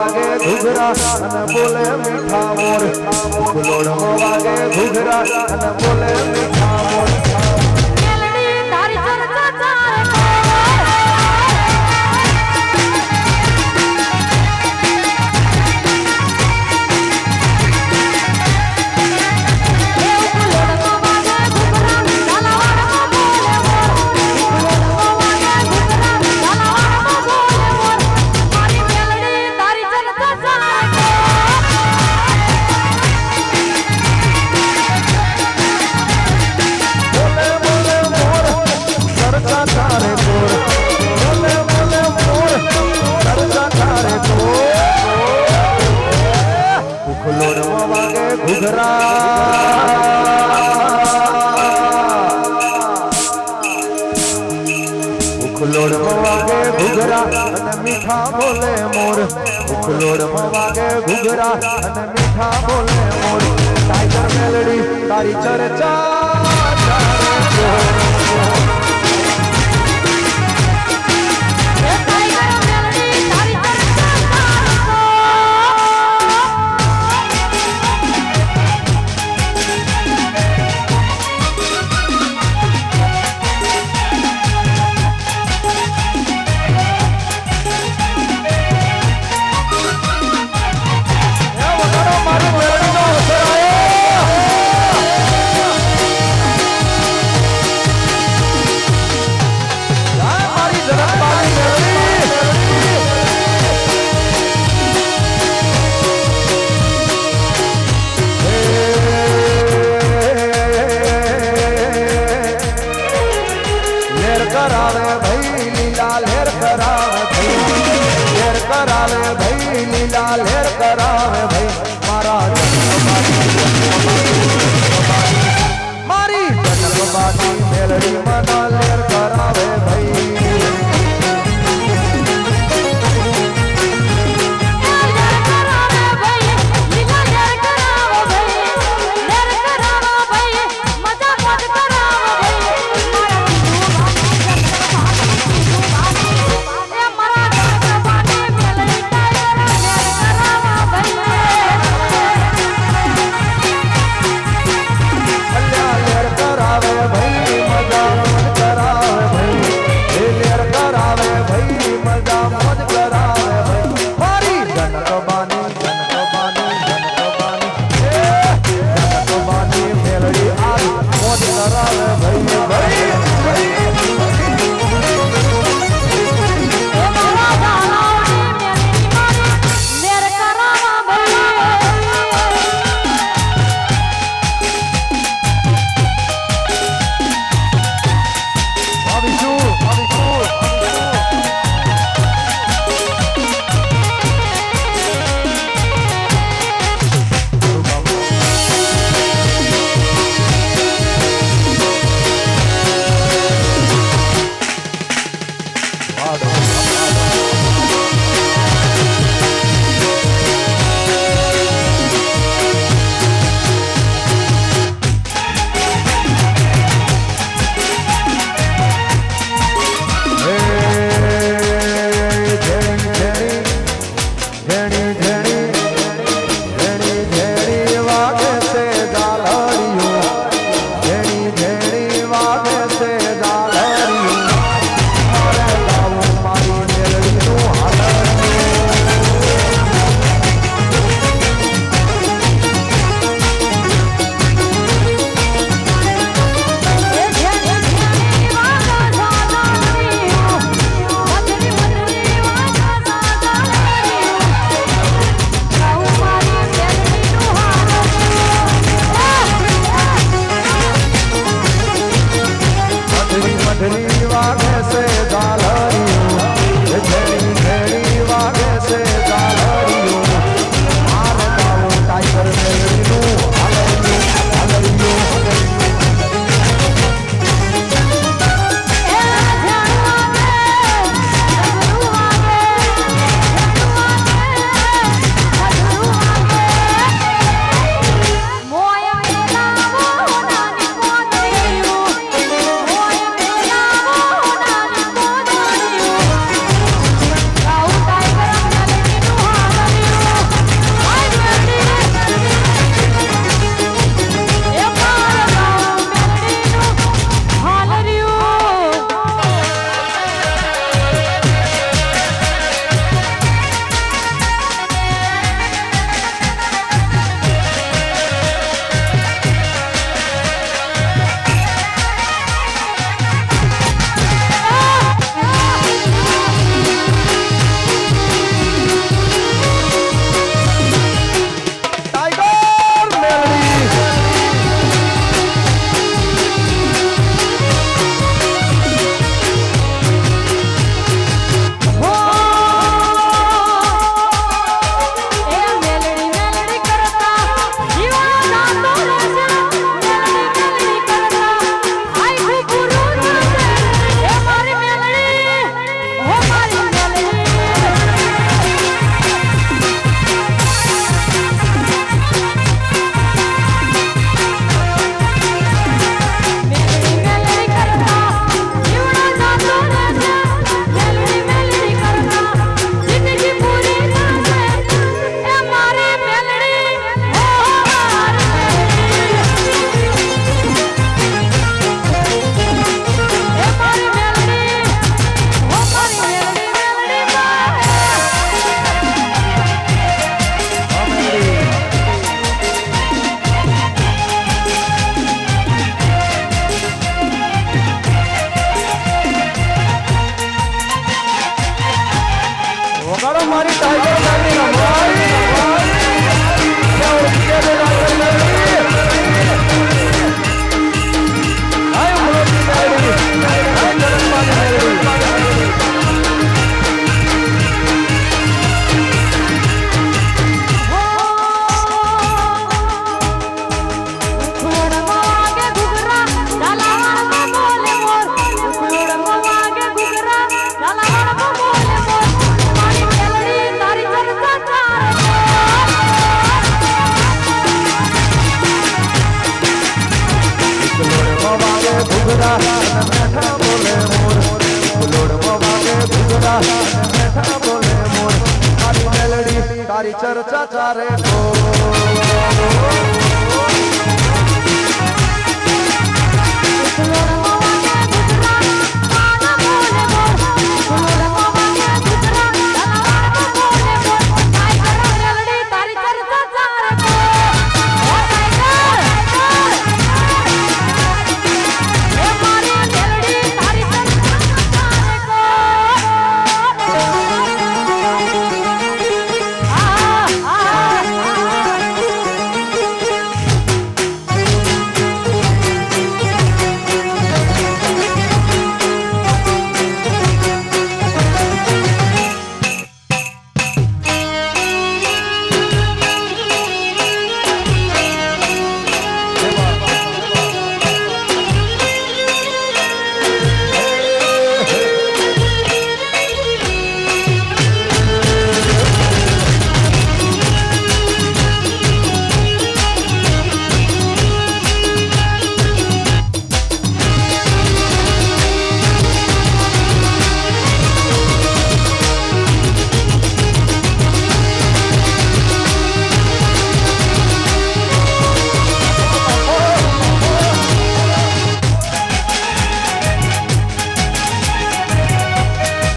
વાગે ઘુઘરા અને બોલે મીઠા બોલે મીઠા ઘૂઘરા અને મીઠા બોલે મોર. ઉકલોડ વાગે ઘૂઘરા અને મીઠા બોલે મોર. ટાઈગર મેલડી તારી ચર્ચા हमारी टाइगर તારી ચર્ચા ચારે કો